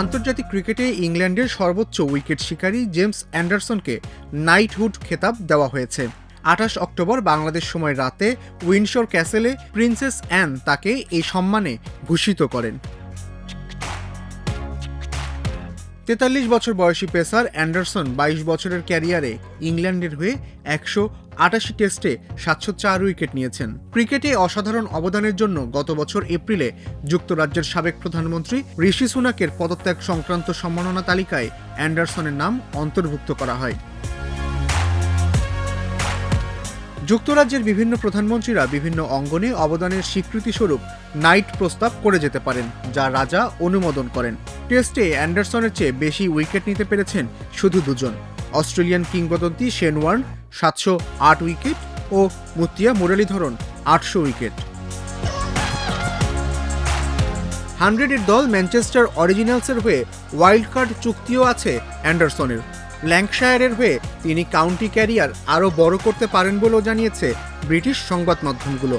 আন্তর্জাতিক ক্রিকেটে ইংল্যান্ডের সর্বোচ্চ উইকেট শিকারী জেমস অ্যান্ডারসনকে নাইটহুড খেতাব দেওয়া হয়েছে। আঠাশ অক্টোবর বাংলাদেশ সময় রাতে উইন্ডসর ক্যাসেলে প্রিন্সেস অ্যান তাকে এই সম্মানে ভূষিত করেন। তেতাল্লিশ বছর বয়সী পেসার অ্যান্ডারসন বাইশ বছরের ক্যারিয়ারে ইংল্যান্ডের হয়ে একশো আটাশি টেস্টে সাতশো চার উইকেট নিয়েছেন। ক্রিকেটে অসাধারণ অবদানের জন্য গত বছর এপ্রিলে যুক্তরাজ্যের সাবেক প্রধানমন্ত্রী ঋষি সুনাকের পদত্যাগ সংক্রান্ত সম্মাননা তালিকায় অ্যান্ডারসনের নাম অন্তর্ভুক্ত করা হয়। যুক্তরাজ্যের বিভিন্ন প্রধানমন্ত্রীরা বিভিন্ন অঙ্গনে অবদানের স্বীকৃতিস্বরূপ নাইট প্রস্তাব করে যেতে পারেন, যা রাজা অনুমোদন করেন। টেস্টে অ্যান্ডারসনের চেয়ে বেশি উইকেট নিতে পেরেছেন শুধু দুজন। অস্ট্রেলিয়ান কিংবদন্তি শেন ওয়ার্ন সাতশো আট উইকেট ও মুতিয়া মুরলীধরন আটশো উইকেট। হান্ড্রেডের দল ম্যানচেস্টার অরিজিনালসের হয়ে ওয়াইল্ড কার্ড চুক্তিও আছে অ্যান্ডারসনের। ল্যাঙ্কশায়ারের হয়ে তিনি কাউন্টি ক্যারিয়ার আরও বড় করতে পারেন বলেও জানিয়েছে ব্রিটিশ সংবাদ মাধ্যমগুলো